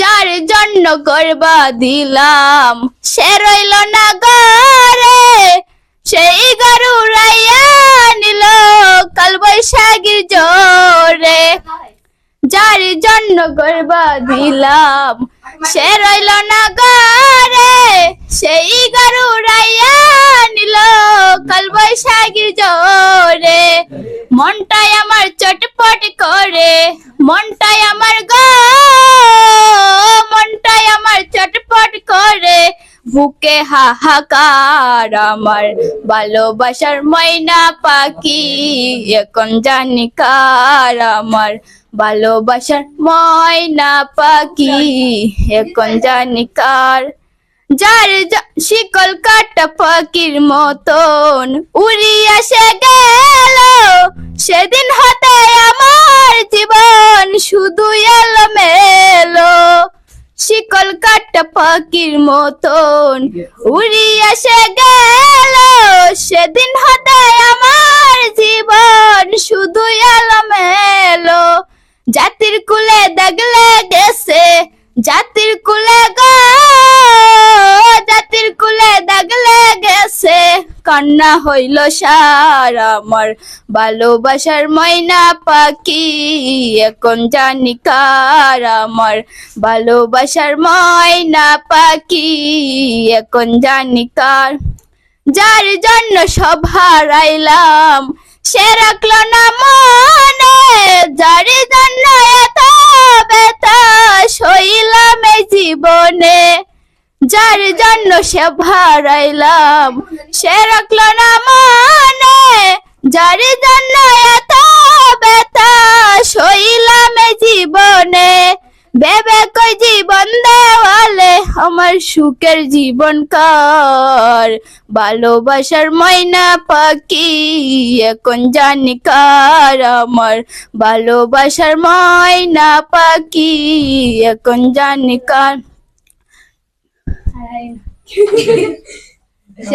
যার জন্য গর্বা দিলাম। সে রইল না ঘরে, সেই গরু রাইয়া নিল কাল বৈশাখী জোরে। যার জন্য গর্বা দিলাম, সে রইল না ঘরে, সেই গরু রাইয়া নিল কাল বৈশাখী জোরে। মনটাই আমার চটপট করে, মনটাই আমার গো মনটাই আমার চটপট করে বুকে হাহাকার আমার ভালোবাসার ময়না পাখি, এখন জানি কার আমার ভালোবাসার ময়না পাখি, এখন জানি কার। যার শিকল কাটা পাখির মতন উড়িয়া সে গেল, সেদিন হতে আমার জীবন শুধু পাখির মতন। উড়িয়া সে গেল, সেদিন হতে আমার জীবন শুধু এলো জাতির কুলে দেখলে গেছে জাতির কুলে গো কান্না হইল সার আমার ভালোবাসার ময়না পাখি। এখন জানি কার আমার ভালোবাসার ময়না পাখি। এখন জানি কার। যার জন্য সব হারাইলাম, সে রাখল না মনে। যার জন্য এত ব্যথা সইলাম জীবনে, যার জন্য সে হারাইলাম। সে রাখল না মনে যার জন্য এত ব্যথা সইলাম জীবনে। ভেবে কই জীবন দেওয়ালে আমার সুখের জীবন কার? ভালোবাসার ময়না পাখি এখন জানি কার আমার? ভালোবাসার ময়না পাখি এখন জানি কার।